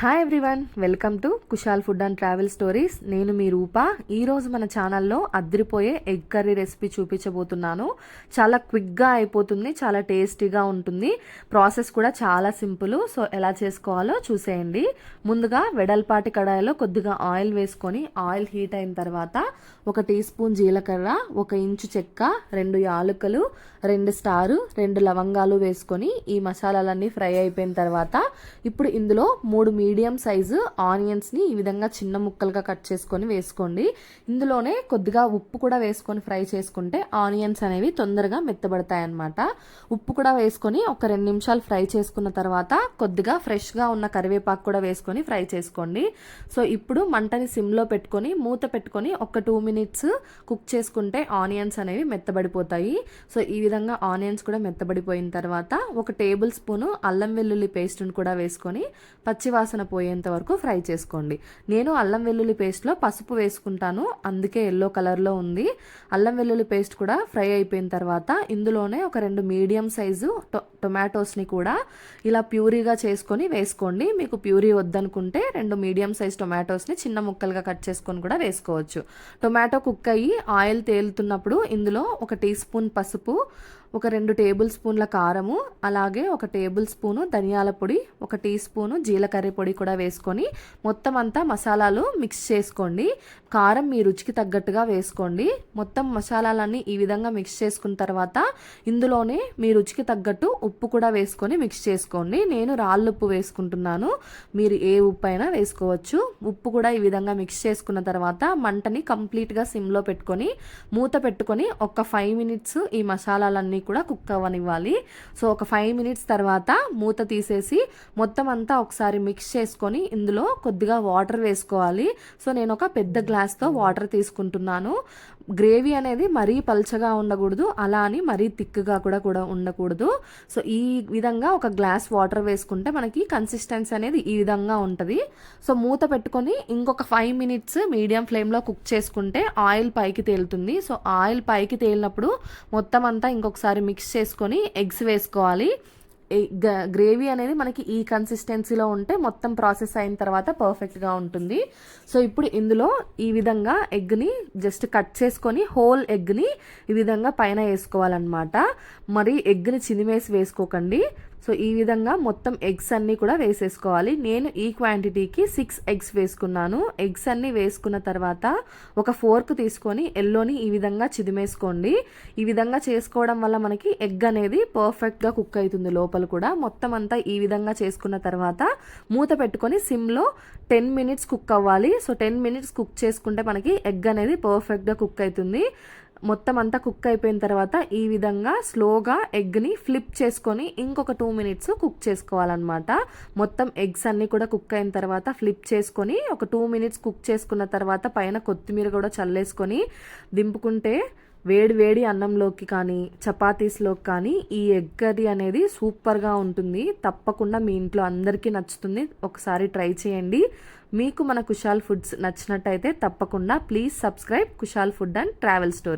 Hi everyone welcome to Kushal food and travel stories నేను మీ రూప. ఈరోజు మన ఛానల్లో అద్దరిపోయే ఎగ్ కర్రీ రెసిపీ చూపించబోతున్నాను. చాలా క్విక్గా అయిపోతుంది చాలా టేస్టీగా ఉంటుంది. ప్రాసెస్ కూడా చాలా సింపుల్ సో ఎలా చేసుకోవాలో చూసేయండి. ముందుగా వెడల్పాటి కడాయిలో కొద్దిగా ఆయిల్ వేసుకొని ఆయిల్ హీట్ అయిన తర్వాత ఒక టీ స్పూన్ జీలకర్ర ఒక ఇంచు చెక్క రెండు యాలకులు రెండు స్టారు రెండు లవంగాలు వేసుకొని ఈ మసాలాలన్నీ ఫ్రై అయిపోయిన తర్వాత ఇప్పుడు ఇందులో మూడు మీడియం సైజు ఆనియన్స్ని ఈ విధంగా చిన్న ముక్కలుగా కట్ చేసుకొని వేసుకోండి. ఇందులోనే కొద్దిగా ఉప్పు కూడా వేసుకొని ఫ్రై చేసుకుంటే ఆనియన్స్ అనేవి తొందరగా మెత్తబడతాయి అన్నమాట ఉప్పు కూడా వేసుకొని ఒక రెండు నిమిషాలు ఫ్రై చేసుకున్న తర్వాత కొద్దిగా ఫ్రెష్గా ఉన్న కరివేపాకు కూడా వేసుకొని ఫ్రై చేసుకోండి. సో ఇప్పుడు మంటని సిమ్లో పెట్టుకొని మూత పెట్టుకొని ఒక టూ మినిట్స్ కుక్ చేసుకుంటే ఆనియన్స్ అనేవి మెత్తబడిపోతాయి. సో ఈ విధంగా ఆనియన్స్ కూడా మెత్తబడిపోయిన తర్వాత ఒక టేబుల్ స్పూను అల్లం వెల్లుల్లి పేస్ట్ని కూడా వేసుకొని పచ్చివాసన పోయేంత వరకు ఫ్రై చేసుకోండి. నేను అల్లం వెల్లుల్లి పేస్ట్లో పసుపు వేసుకుంటాను. అందుకే ఎల్లో కలర్లో ఉంది. అల్లం వెల్లుల్లి పేస్ట్ కూడా ఫ్రై అయిపోయిన తర్వాత ఇందులోనే ఒక రెండు మీడియం సైజు టొమాటోస్ని కూడా ఇలా ప్యూరీగా చేసుకొని వేసుకోండి. మీకు ప్యూరీ వద్దనుకుంటే రెండు మీడియం సైజ్ టొమాటోస్ని చిన్న ముక్కలుగా కట్ చేసుకొని కూడా వేసుకోవచ్చు. టొమాటో కుక్ అయ్యి ఆయిల్ తేలుతున్నప్పుడు ఇందులో ఒక టీ స్పూన్ పసుపు ఒక రెండు టేబుల్ స్పూన్ల కారము అలాగే ఒక టేబుల్ స్పూను ధనియాల పొడి ఒక టీ స్పూను జీలకర్ర పొడి కూడా వేసుకొని మొత్తం అంతా మసాలాలు మిక్స్ చేసుకోండి. కారం మీ రుచికి తగ్గట్టుగా వేసుకోండి. మొత్తం మసాలాలన్నీ ఈ విధంగా మిక్స్ చేసుకున్న తర్వాత ఇందులోనే మీ రుచికి తగ్గట్టు ఉప్పు కూడా వేసుకొని మిక్స్ చేసుకోండి. నేను రాళ్ళు ఉప్పు వేసుకుంటున్నాను. మీరు ఏ ఉప్పు అయినా వేసుకోవచ్చు. ఉప్పు కూడా ఈ విధంగా మిక్స్ చేసుకున్న తర్వాత మంటని కంప్లీట్గా సిమ్లో పెట్టుకొని మూత పెట్టుకొని ఒక ఫైవ్ మినిట్స్ ఈ మసాలాలన్నీ కూడా కుక్ అవ్వనివ్వాలి. సో ఒక ఫైవ్ మినిట్స్ తర్వాత మూత తీసేసి మొత్తం అంతా ఒకసారి మిక్స్ చేసుకొని ఇందులో కొద్దిగా వాటర్ వేసుకోవాలి. సో నేను ఒక పెద్ద గ్లాస్తో వాటర్ తీసుకుంటున్నాను. గ్రేవీ అనేది మరీ పల్చగా ఉండకూడదు అలా అని మరీ థిక్గా కూడా కూడా ఉండకూడదు. సో ఈ విధంగా ఒక గ్లాస్ వాటర్ వేసుకుంటే మనకి కన్సిస్టెన్సీ అనేది ఈ విధంగా ఉంటుంది. సో మూత పెట్టుకొని ఇంకొక ఫైవ్ మినిట్స్ మీడియం ఫ్లేమ్లో కుక్ చేసుకుంటే ఆయిల్ పైకి తేలుతుంది. సో ఆయిల్ పైకి తేలినప్పుడు మొత్తం అంతా ఇంకొకసారి మిక్స్ చేసుకొని ఎగ్స్ వేసుకోవాలి. గ్రేవీ అనేది మనకి ఈ కన్సిస్టెన్సీలో ఉంటే మొత్తం ప్రాసెస్ అయిన తర్వాత పర్ఫెక్ట్గా ఉంటుంది. సో ఇప్పుడు ఇందులో ఈ విధంగా ఎగ్ని జస్ట్ కట్ చేసుకొని హోల్ ఎగ్ని ఈ విధంగా పైన వేసుకోవాలన్నమాట. మరి ఎగ్ని చినిమేసి వేసుకోకండి. సో ఈ విధంగా మొత్తం ఎగ్స్ అన్నీ కూడా వేసేసుకోవాలి. నేను ఈ క్వాంటిటీకి సిక్స్ ఎగ్స్ వేసుకున్నాను. ఎగ్స్ అన్నీ వేసుకున్న తర్వాత ఒక ఫోర్క్ తీసుకొని ఎల్లోని ఈ విధంగా చిదిమేసుకోండి. ఈ విధంగా చేసుకోవడం వల్ల మనకి ఎగ్ అనేది పర్ఫెక్ట్గా కుక్ అవుతుంది లోపల కూడా. మొత్తం అంతా ఈ విధంగా చేసుకున్న తర్వాత మూత పెట్టుకొని సిమ్లో టెన్ మినిట్స్ కుక్ అవ్వాలి. సో టెన్ మినిట్స్ కుక్ చేసుకుంటే మనకి ఎగ్ అనేది పర్ఫెక్ట్గా కుక్ అవుతుంది. మొత్తం అంతా కుక్ అయిపోయిన తర్వాత ఈ విధంగా స్లోగా ఎగ్ని ఫ్లిప్ చేసుకొని ఇంకొక టూ మినిట్స్ కుక్ చేసుకోవాలన్నమాట. మొత్తం ఎగ్స్ అన్నీ కూడా కుక్ అయిన తర్వాత ఫ్లిప్ చేసుకొని ఒక టూ మినిట్స్ కుక్ చేసుకున్న తర్వాత పైన కొత్తిమీర కూడా చల్లేసుకొని దింపుకుంటే వేడి వేడి అన్నంలోకి కానీ చపాతీస్లోకి కానీ ఈ ఎగ్ కర్రీ అనేది సూపర్గా ఉంటుంది. తప్పకుండా మీ ఇంట్లో అందరికీ నచ్చుతుంది. ఒకసారి ట్రై చేయండి. మీకు మన కుషాల్ ఫుడ్స్ నచ్చినట్టయితే తప్పకుండా please subscribe Kushal food and travel story.